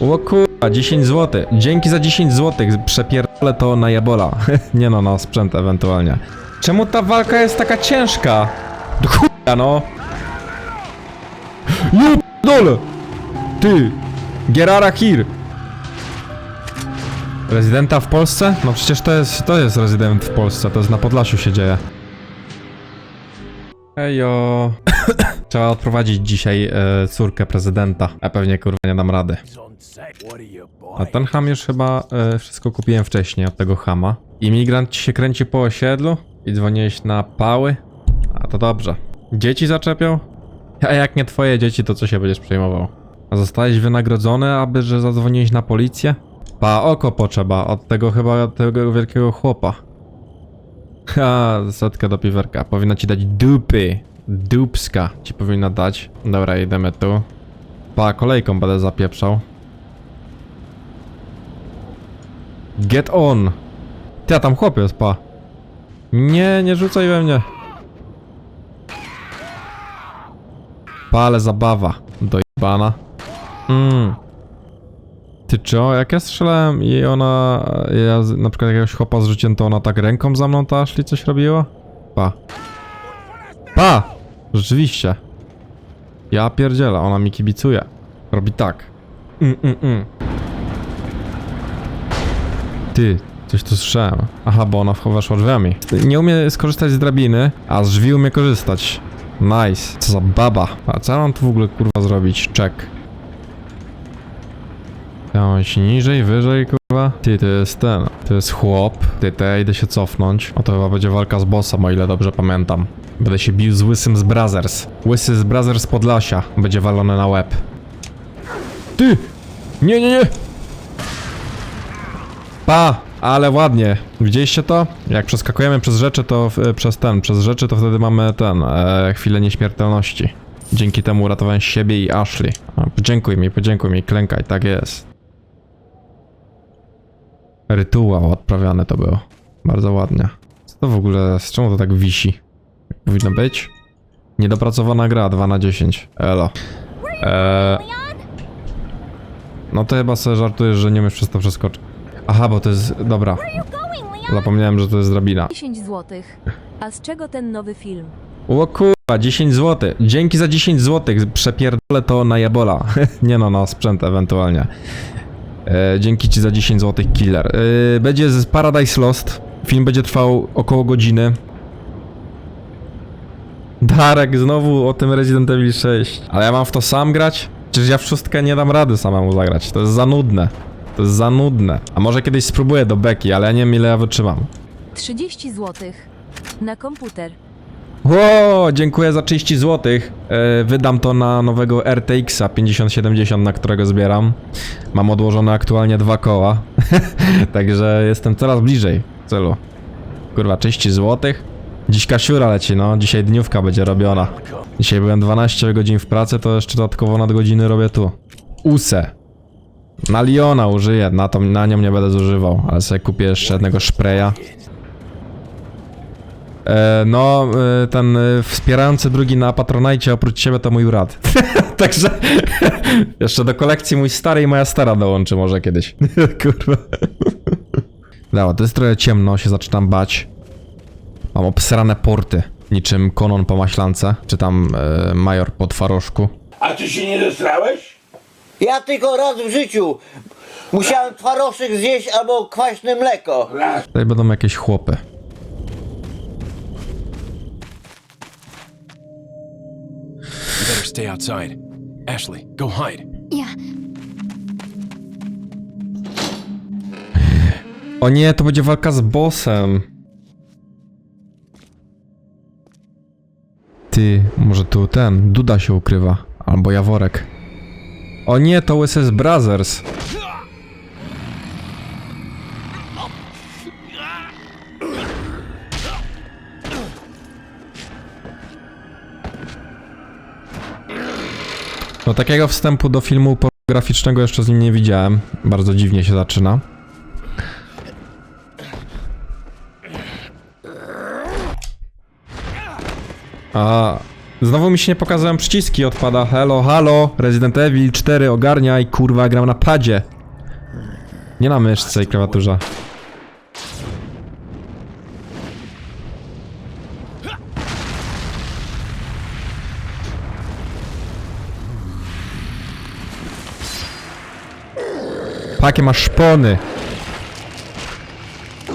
O kurwa, 10 zł. Dzięki za 10 zł. Przepierdolę to na jabola. Nie no, na sprzęt ewentualnie. Czemu ta walka jest taka ciężka? Do chuja no. Jup, dole. Ty. Gerara Kir. Rezydenta w Polsce? No przecież to jest, to jest rezydent w Polsce, to jest na Podlasiu się dzieje. Ejo. Trzeba odprowadzić dzisiaj e, córkę prezydenta, a pewnie kurwa nie dam rady. A ten ham już chyba e, wszystko kupiłem wcześniej od tego hama. Imigrant ci się kręci po osiedlu i dzwoniłeś na pały? A to dobrze. Dzieci zaczepią? A jak nie twoje dzieci, to co się będziesz przejmował? A zostałeś wynagrodzony, aby że zadzwoniłeś na policję? Pa, oko potrzeba od tego chyba tego wielkiego chłopa. Ha, setkę do piwerka. Powinna ci dać dupy. Dupska ci powinna dać. Dobra, idziemy tu. Pa, kolejką będę zapieprzał. Get on! Ty, a tam chłop jest, pa. Nie, nie rzucaj we mnie. Pa, ale zabawa. Dojebana. Mmm. Ty co? Jak ja strzelałem i ona... Ja na przykład jakiegoś chłopa zrzuciłem, to ona tak ręką za mną ta Ashley coś robiła? Pa. Pa! Rzeczywiście. Ja pierdzielę, ona mi kibicuje. Robi tak. Mm, mm, mm. Ty, coś tu słyszałem. Aha, bo ona weszła drzwiami. Nie umie skorzystać z drabiny, a z drzwi umie korzystać. Nice. Co za baba. A co ja mam tu w ogóle kurwa zrobić? Check. Miałeś niżej, wyżej, kurwa? Ty, to jest ten. To jest chłop. Ty, ja idę się cofnąć. O to chyba będzie walka z bossem, o ile dobrze pamiętam. Będę się bił z Łysym z Brothers. Łysy z Brothers Podlasia. Będzie walony na łeb. Ty! Nie, nie, nie! Pa! Ale ładnie. Widzieliście to? Jak przeskakujemy przez rzeczy, to w- przez ten, przez rzeczy, to wtedy mamy ten, e, chwilę nieśmiertelności. Dzięki temu uratowałem siebie i Ashley. Podziękuj mi, podziękuj mi, klękaj, tak jest. Rytuał odprawiany to było. Bardzo ładnie. Co to w ogóle, z czemu to tak wisi? Powinno być? Niedopracowana gra, 2 na 10. Elo. Eee, no to chyba sobie żartujesz, że nie umiesz przez to przeskoczyć. Aha, bo to jest... Dobra. Zapomniałem, że to jest drabina. 10 zł. A z czego ten nowy film? O kurwa, 10 zł. Dzięki za 10 zł. Przepierdolę to na jabola. Nie no, na sprzęt ewentualnie. E, dzięki ci za 10 zł, killer. E, będzie z Paradise Lost. Film będzie trwał około godziny. Darek, znowu o tym Resident Evil 6. Ale ja mam w to sam grać? Przecież ja w szóstkę nie dam rady samemu zagrać. To jest za nudne. To jest za nudne. A może kiedyś spróbuję do beki, ale ja nie wiem ile ja wytrzymam. 30 zł. Na komputer. O, dziękuję za 30 zł. E, wydam to na nowego RTX-a 5070, na którego zbieram. Mam odłożone aktualnie dwa koła. Także jestem coraz bliżej celu. Kurwa, 30 zł. Dziś kasiura leci, no. Dzisiaj dniówka będzie robiona. Dzisiaj byłem 12 godzin w pracy, to jeszcze dodatkowo nadgodziny robię tu. Use. Na Liona użyję, na, to, na nią nie będę zużywał, ale sobie kupię jeszcze jednego szpreja. E, no, e, ten e, wspierający drugi na Patronajcie oprócz ciebie to mój rad. Także jeszcze do kolekcji mój stary i moja stara dołączy może kiedyś. Kurwa. Dobra, to jest trochę ciemno, się zaczynam bać. Mam obsrane porty, niczym konon po maślance, czy tam e, major po twarożku. A ty się nie zesrałeś? Ja tylko raz w życiu musiałem twaroszek zjeść albo kwaśne mleko. Raz. Tutaj będą jakieś chłopy. You better stay outside. Ashley, go hide. O nie, to będzie walka z bossem. Ty, może tu ten, Duda się ukrywa. Albo Jaworek. O nie, to z Brothers. No takiego wstępu do filmu pornograficznego jeszcze z nim nie widziałem. Bardzo dziwnie się zaczyna. A, Znowu mi się nie pokazują przyciski, odpada. Hello, halo, Resident Evil 4 ogarniaj, kurwa, gram na padzie. Nie na myszce i klawiaturze. Pakie masz szpony.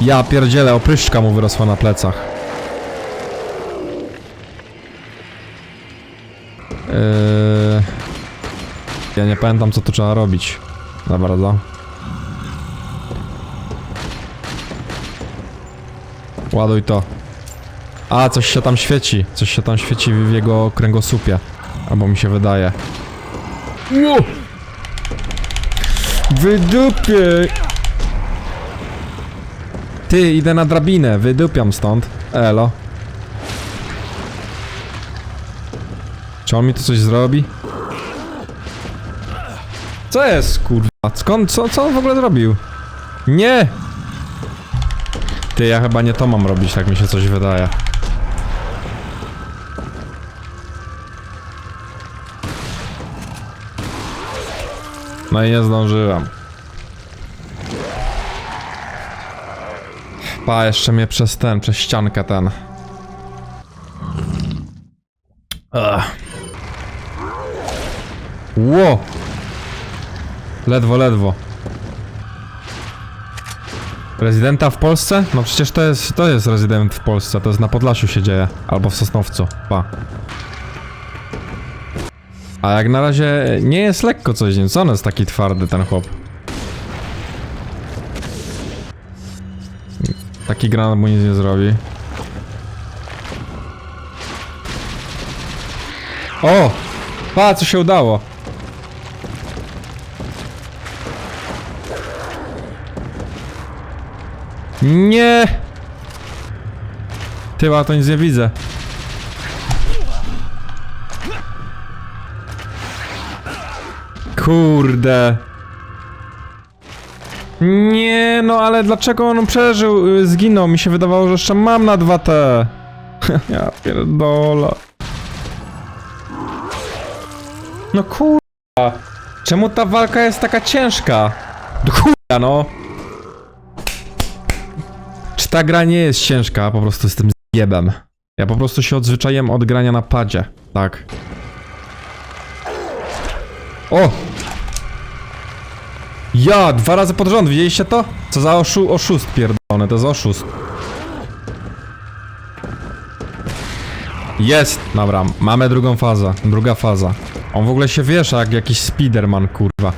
Ja pierdzielę, opryszczka mu wyrosła na plecach. Ja nie pamiętam co tu trzeba robić. Za bardzo. Ładuj to. A, coś się tam świeci. Coś się tam świeci w jego kręgosłupie. Albo mi się wydaje. Ło! Wydupię! Ty, idę na drabinę, wydupiam stąd. Elo. Czy on mi tu coś zrobi? Co jest, kurwa? Skąd, co, co on w ogóle zrobił? Nie! Ty, ja chyba nie to mam robić, tak mi się coś wydaje. No i nie zdążyłem. Pa, jeszcze mnie przez ten, przez ściankę ten. Ło! Ledwo, ledwo. Rezydenta w Polsce? No przecież to jest, to jest rezydent w Polsce, to jest na Podlasiu się dzieje. Albo w Sosnowcu, pa. A jak na razie nie jest lekko coś nim, co on jest taki twardy ten chłop? Taki granat mu nic nie zrobi. O! Pa, co się udało? Nie! Tyła, to nic nie widzę. Kurde. Nie, no ale dlaczego on przeżył, y, zginął? Mi się wydawało, że jeszcze mam na 2T. ja pierdolę. No kurwa. Czemu ta walka jest taka ciężka? Do Kurwa no. Czy ta gra nie jest ciężka? Po prostu jestem zjebem. Ja po prostu się odzwyczaiłem od grania na padzie. Tak. O! Ja, dwa razy pod rząd, widzieliście to? Co za oszu oszust pierdolony, to jest oszust. Jest! Dobra, mamy drugą fazę, druga faza. On w ogóle się wiesza jak jakiś Spiderman, kurwa.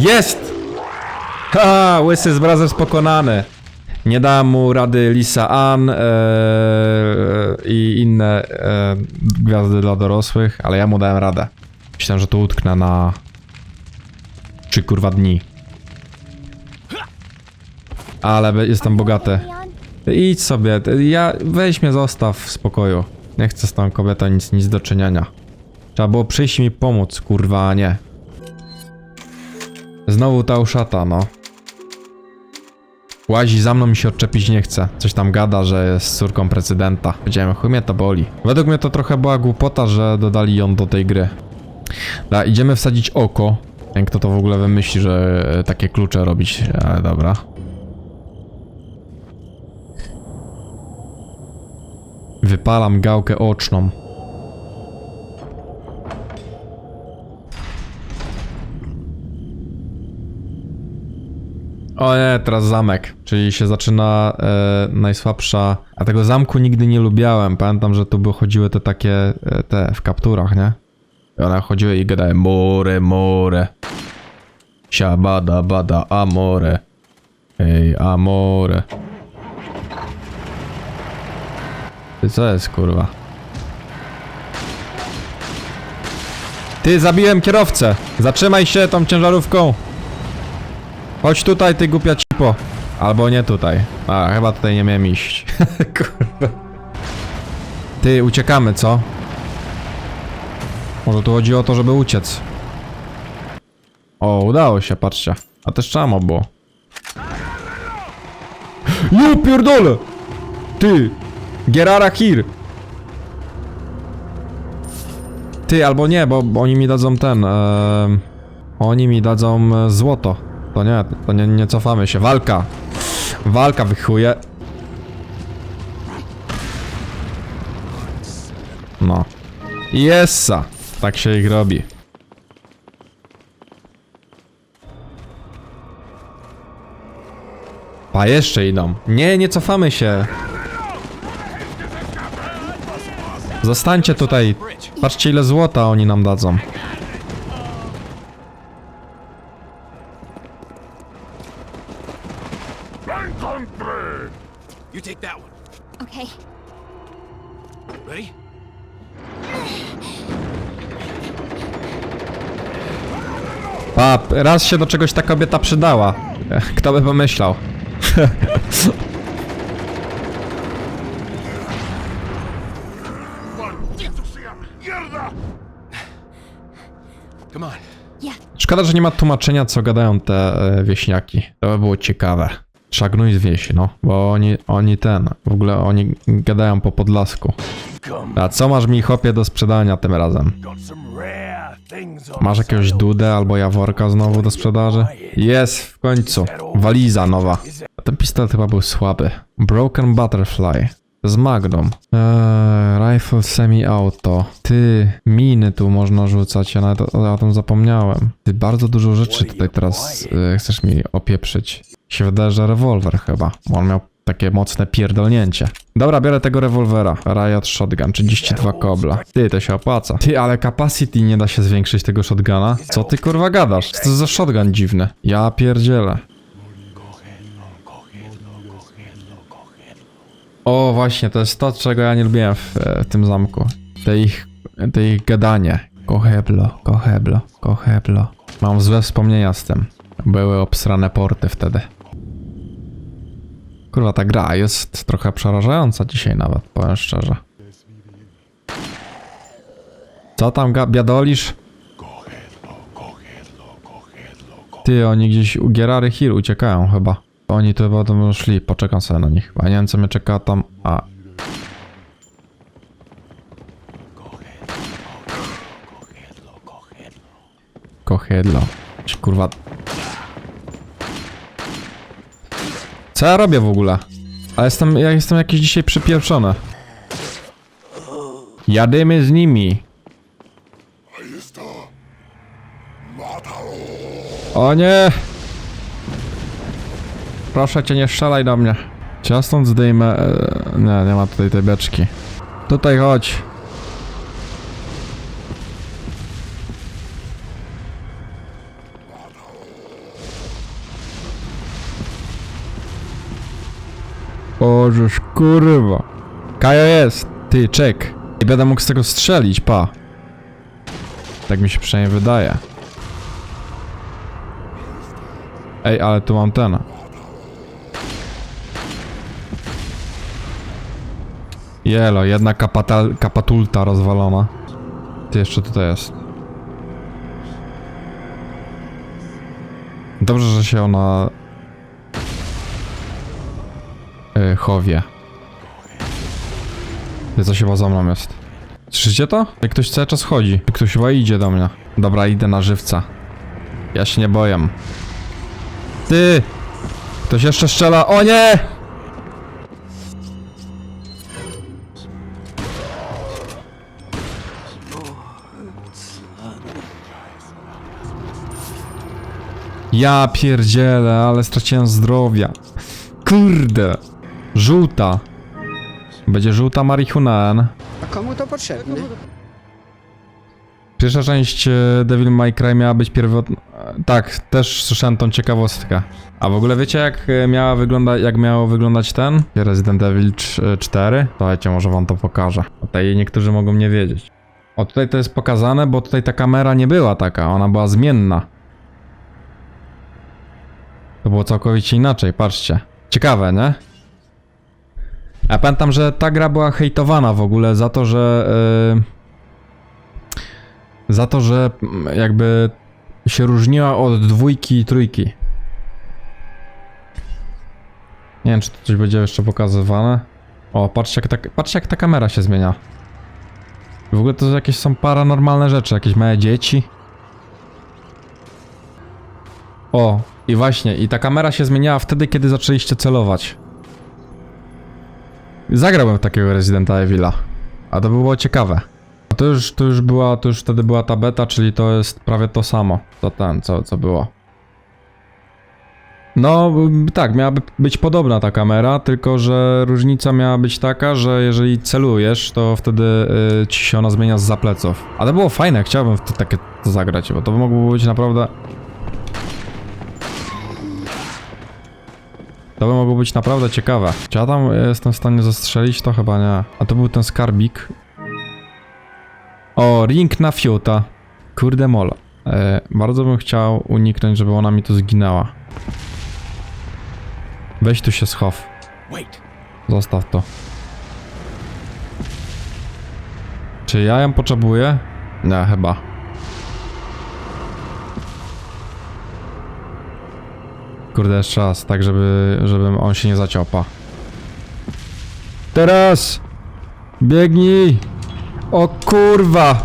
Jest! Ha, łysy z Brothers pokonany. Nie dała mu rady Lisa Ann e, i inne e, gwiazdy dla dorosłych, ale ja mu dałem radę. Myślałem, że to utknę na... Trzy kurwa dni. Ale jestem bogaty. Idź sobie, ja weź mnie zostaw w spokoju. Nie chcę z tą kobietą nic, nic do czynienia. Trzeba było przyjść mi pomóc, kurwa, a nie. Znowu ta uszata, no. Łazi za mną mi się odczepić nie chce. Coś tam gada, że jest córką prezydenta. Powiedziałem, chuj mnie to boli. Według mnie to trochę była głupota, że dodali ją do tej gry. Da, idziemy wsadzić oko. Kto to w ogóle wymyśli, że e, takie klucze robić, ale dobra. Wypalam gałkę oczną. O nie, teraz zamek, czyli się zaczyna e, najsłabsza. A tego zamku nigdy nie lubiałem. Pamiętam, że tu by chodziły te takie, e, te w kapturach, nie? I one chodziły i gadały more, more. Siabada, bada, amore. Ej, amore. Ty co jest, kurwa? Ty, zabiłem kierowcę! Zatrzymaj się tą ciężarówką! Chodź tutaj, ty głupia cipo. Albo nie tutaj. A, chyba tutaj nie miałem iść. Kurwa. Ty, uciekamy, co? Może tu chodzi o to, żeby uciec. O, udało się, patrzcie. A też czamo było. Ja pierdolę! Ty! Gerara Hir! Ty, albo nie, bo, bo oni mi dadzą ten... oni mi dadzą e, złoto. To nie, to nie, nie cofamy się. Walka! Walka wychuje. No. Jessa! Tak się ich robi. Pa, jeszcze idą. Nie, nie cofamy się. Zostańcie tutaj. Patrzcie ile złota oni nam dadzą. Raz się do czegoś ta kobieta przydała. Kto by pomyślał? Szkoda, że nie ma tłumaczenia, co gadają te e, wieśniaki. To by było ciekawe. Trzeba gnój z wieś, no. Bo oni, oni ten, w ogóle oni gadają po podlasku. A co masz mi chopie do sprzedania tym razem? Masz jakiegoś dudę albo jaworka znowu do sprzedaży? Jest, w końcu. Waliza nowa. Ten pistolet chyba był słaby. Broken Butterfly. Z Magnum. Eee, rifle semi-auto. Ty, miny tu można rzucać, ja nawet o, o tym zapomniałem. Ty, bardzo dużo rzeczy tutaj teraz e, chcesz mi opieprzyć. Się wydaje, że rewolwer chyba, bo on miał takie mocne pierdolnięcie. Dobra, biorę tego rewolwera. Riot Shotgun, 32 kobla. Ty, to się opłaca. Ty, ale capacity nie da się zwiększyć tego shotguna. Co ty kurwa gadasz? Co to za shotgun dziwny? Ja pierdzielę. O, właśnie, to jest to, czego ja nie lubiłem w, e, w tym zamku. Te ich, te ich gadanie. Koheblo, koheblo, koheblo. Mam złe wspomnienia z tym. Były obsrane porty wtedy. Kurwa, ta gra jest trochę przerażająca dzisiaj nawet, powiem szczerze. Co tam biadolisz? Ty, oni gdzieś u Gerary Hill uciekają chyba. Oni tu chyba będą szli, poczekam sobie na nich. A nie wiem co mnie czeka tam, a... Kochedlo. Kurwa... Co ja robię w ogóle? A jestem, ja jestem jakiś dzisiaj przypieprzony. Jadymy z nimi. O nie! Proszę cię, nie strzelaj do mnie. Czy ja stąd zdejmę... e, Nie, nie ma tutaj tej beczki. Tutaj chodź. Ożeż kurwa. Kajo jest. Ty, czek. I będę mógł z tego strzelić, pa. Tak mi się przynajmniej wydaje. Ej, ale tu mam ten. Jelo, jedna kapatal, kapatulta rozwalona. Ty jeszcze tutaj jest. Dobrze, że się ona... chowie. Ty co się za mną jest? Słyszycie to? Jak ktoś cały czas chodzi. Ktoś chyba idzie do mnie. Dobra, idę na żywca. Ja się nie boję. Ty! Ktoś jeszcze strzela. O nie! Ja pierdzielę, ale straciłem zdrowia. Kurde. Żółta. Będzie żółta marihuana. A komu to potrzebne? Pierwsza część e, Devil May Cry miała być pierwotna. Tak, też słyszałem tą ciekawostkę. A w ogóle wiecie jak e, miała wygląda, jak miało wyglądać ten? Resident Evil cz- e, 4? Słuchajcie, może wam to pokażę. Tutaj niektórzy mogą nie wiedzieć. O, tutaj to jest pokazane, bo tutaj ta kamera nie była taka, ona była zmienna. To było całkowicie inaczej, patrzcie. Ciekawe, nie? Ja pamiętam, że ta gra była hejtowana w ogóle za to, że... Yy za to, że jakby się różniła od dwójki i trójki. Nie wiem, czy tu coś będzie jeszcze pokazywane. O, patrzcie jak, ta, patrzcie jak ta kamera się zmienia. W ogóle to jakieś są paranormalne rzeczy, jakieś małe dzieci. O, i właśnie, i ta kamera się zmieniała wtedy, kiedy zaczęliście celować. Zagrałem w takiego Residenta Evila. A to by było ciekawe. A to już, to już była, to już wtedy była ta beta, czyli to jest prawie to samo, co ten, co, co było. No, tak, miałaby być podobna ta kamera, tylko że różnica miała być taka, że jeżeli celujesz, to wtedy y, ci się ona zmienia z zapleców. A to było fajne, chciałbym w to, takie to zagrać, bo to mogło być naprawdę... To by mogło być naprawdę ciekawe. Czy ja tam jestem w stanie zastrzelić? To chyba nie. A to był ten skarbik. O, ring na fiuta. Kurde molo. E, bardzo bym chciał uniknąć, żeby ona mi tu zginęła. Weź tu się schow. Wait. Zostaw to. Czy ja ją potrzebuję? Nie, chyba. Kurde, jeszcze raz, tak żeby, żebym on się nie zaciopa. Teraz! Biegnij! O kurwa!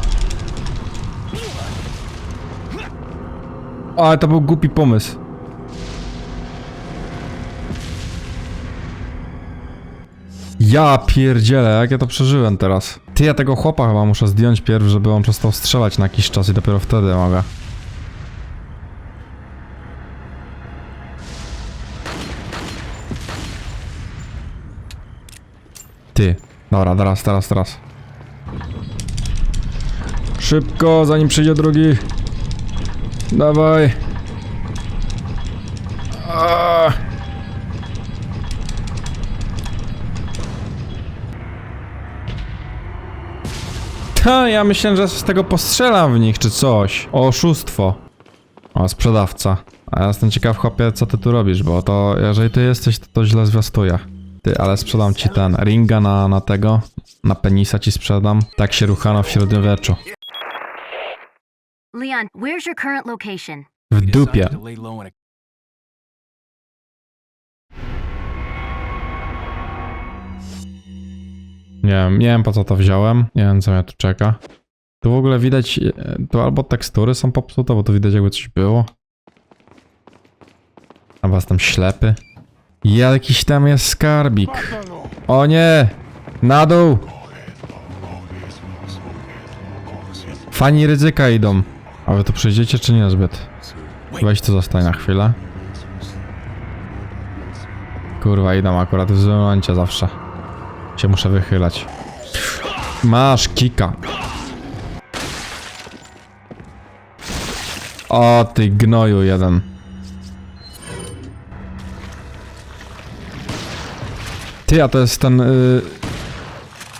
Ale to był głupi pomysł. Ja pierdzielę, jak ja to przeżyłem teraz. Ty, ja tego chłopa chyba muszę zdjąć pierw, żeby on przestał strzelać na jakiś czas i dopiero wtedy mogę. Ty. Dobra, teraz, teraz, teraz. Szybko, zanim przyjdzie drugi. Dawaj. Aaaa. Ta, ja myślałem, że z tego postrzelam w nich, czy coś. Oszustwo. O, sprzedawca. A ja jestem ciekaw, chłopie, co ty tu robisz, bo to, jeżeli ty jesteś, to to źle zwiastuje. Ty, ale sprzedam ci ten, ringa na, na tego, na penisa ci sprzedam. Tak się ruchano w średniowieczu. Leon, where's your current location? W dupie. Nie wiem, nie wiem po co to wziąłem. Nie wiem co mnie tu czeka. Tu w ogóle widać, e, tu albo tekstury są popsute, bo tu widać jakby coś było. Albo jestem ślepy. Jakiś tam jest skarbik. O nie! Na dół! Fani ryzyka idą. A wy tu przyjdziecie czy nie zbyt? Weź tu zostań na chwilę. Kurwa, idą akurat w złym momencie zawsze. Się muszę wychylać. Masz kika. O ty gnoju jeden. Ty, a to jest ten... y,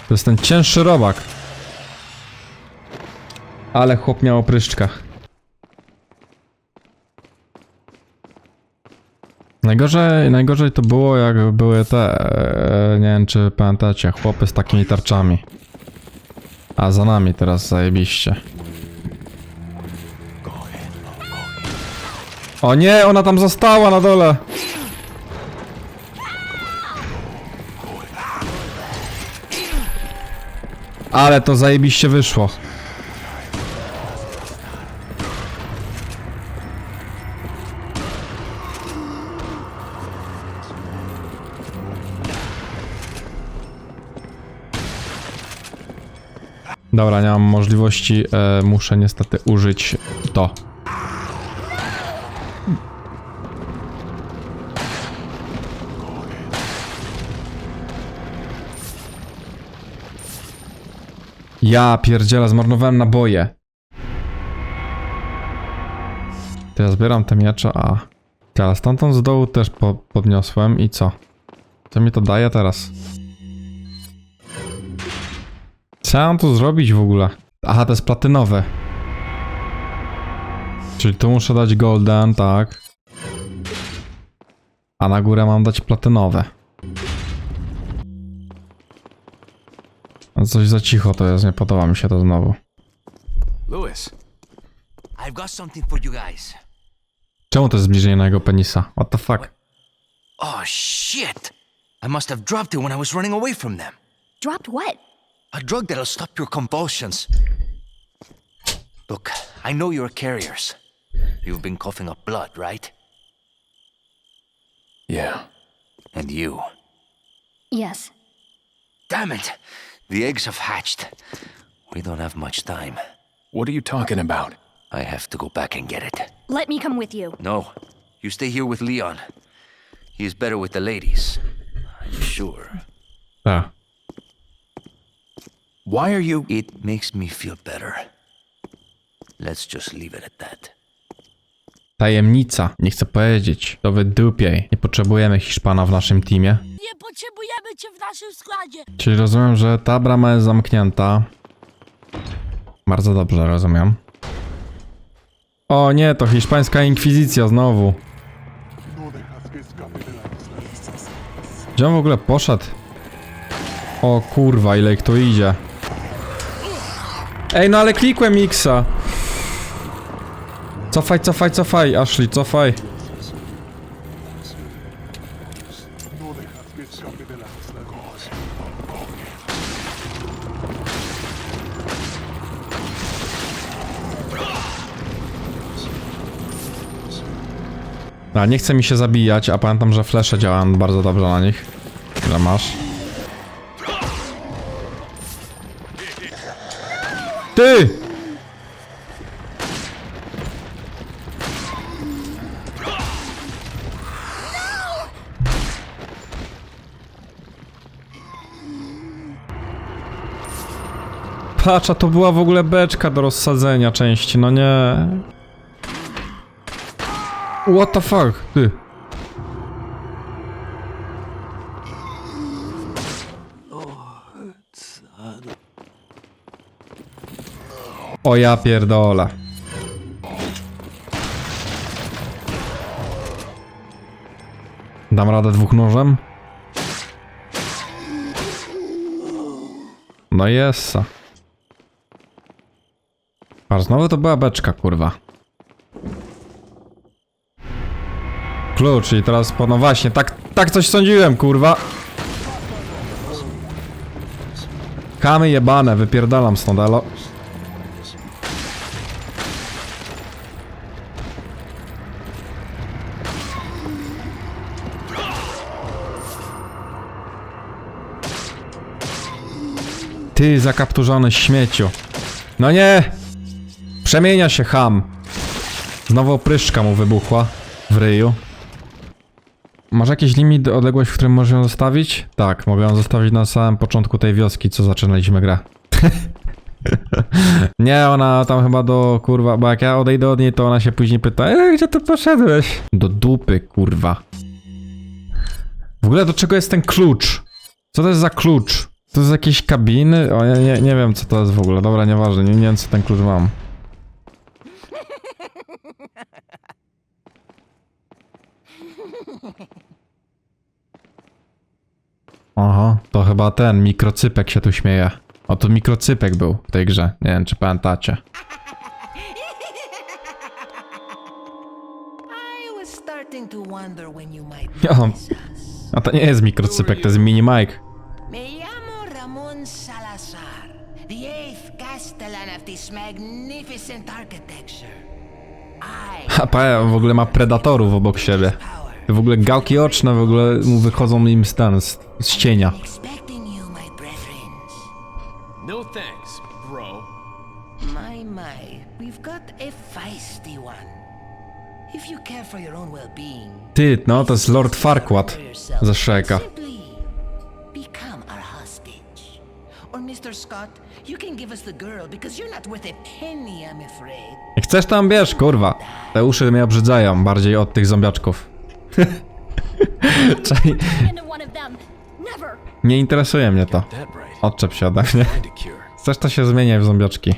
to jest ten cięższy robak. Ale chłop miał opryszczka. Najgorzej, najgorzej to było jak były te, e, nie wiem czy pamiętacie, chłopy z takimi tarczami. A za nami teraz zajebiście. O nie, ona tam została na dole! Ale to zajebiście wyszło. Dobra, nie mam możliwości, e, muszę niestety użyć to. Ja pierdzielę, zmarnowałem naboje. To ja zbieram te miecze, a... Ale stamtąd z dołu też po podniosłem i co? Co mi to daje teraz? Co ja mam tu zrobić w ogóle? Aha, to jest platynowe. Czyli tu muszę dać golden, tak. A na górę mam dać platynowe. Coś za cicho to jest, nie podoba mi się to znowu. Lewis. I've got something for you guys. Czemu to jest zbliżenie na jego penisa? What the fuck? Oh, shit! I must have dropped it when I was running away from them. Dropped what? A drug that'll stop your convulsions. Look, I know you're carriers. You've been coughing up blood, right? Yeah. And you. Yes. Damn it! The eggs have hatched. We don't have much time. What are you talking about? I have to go back and get it. Let me come with you. No, you stay here with Leon. He is better with the ladies. I'm sure. Tak. Why are you. It makes me feel better. Let's just leave it at that. Tajemnica. Nie chcę powiedzieć. To wydupiej. Nie potrzebujemy Hiszpana w naszym teamie. Nie potrzebujemy cię w naszym składzie. Czyli rozumiem, że ta brama jest zamknięta. Bardzo dobrze rozumiem. O nie, to hiszpańska inkwizycja znowu. Gdzie on w ogóle poszedł? O kurwa, ile ich tu idzie. Ej, no ale klikłem Xa. Cofaj, cofaj, cofaj, Ashley, cofaj. A, nie chce mi się zabijać, a pamiętam, że flesze działają bardzo dobrze na nich. Ile masz? Ty! Patrz, a to była w ogóle beczka do rozsadzenia części, no nie. What the fuck? Ty. O ja pierdolę. Dam radę dwóch nożem? No jest. A znowu to była beczka, kurwa. Klucz i teraz po no właśnie, tak, tak coś sądziłem, kurwa. Kamy jebane, wypierdalam stąd, elo. Ty zakapturzony śmieciu. No nie! Przemienia się ham. Znowu opryszczka mu wybuchła w ryju. Masz jakiś limit, odległość, w którym możesz ją zostawić? Tak, mogę ją zostawić na samym początku tej wioski, co zaczynaliśmy grę. Nie, ona tam chyba do kurwa, bo jak ja odejdę od niej, to ona się później pyta, e, gdzie ty poszedłeś? Do dupy, kurwa. W ogóle do czego jest ten klucz? Co to jest za klucz? To jest jakieś kabiny? O, ja nie, nie wiem co to jest w ogóle, dobra, nieważne, nie, nie wiem co ten klucz mam. Aha, to chyba ten mikrocypek się tu śmieje. O, to mikrocypek był w tej grze. Nie wiem, czy pamiętacie. Ja, a to nie jest mikrocypek, to jest mini Mike. Me llamo Ramon Salazar, the eighth castellan of this magnificent architecture. Pa, w ogóle ma predatorów obok siebie. W ogóle gałki oczne w ogóle mu wychodzą im z ten, z, z cienia. No thanks, bro. My, my, we've got a feisty one. If you care for your own well-being, Ty, no to jest Lord Farquaad ze Shreka. You can give us the girl because you're not worth a penny, I'm afraid. Jak chcesz tam bierz, kurwa. Te uszy mnie obrzydzają bardziej od tych zombiaczków. Czaj, Into one of them. Never. nie interesuje mnie to. Odczep się ode mnie. Chcesz to się zmieniać w zombiaczki.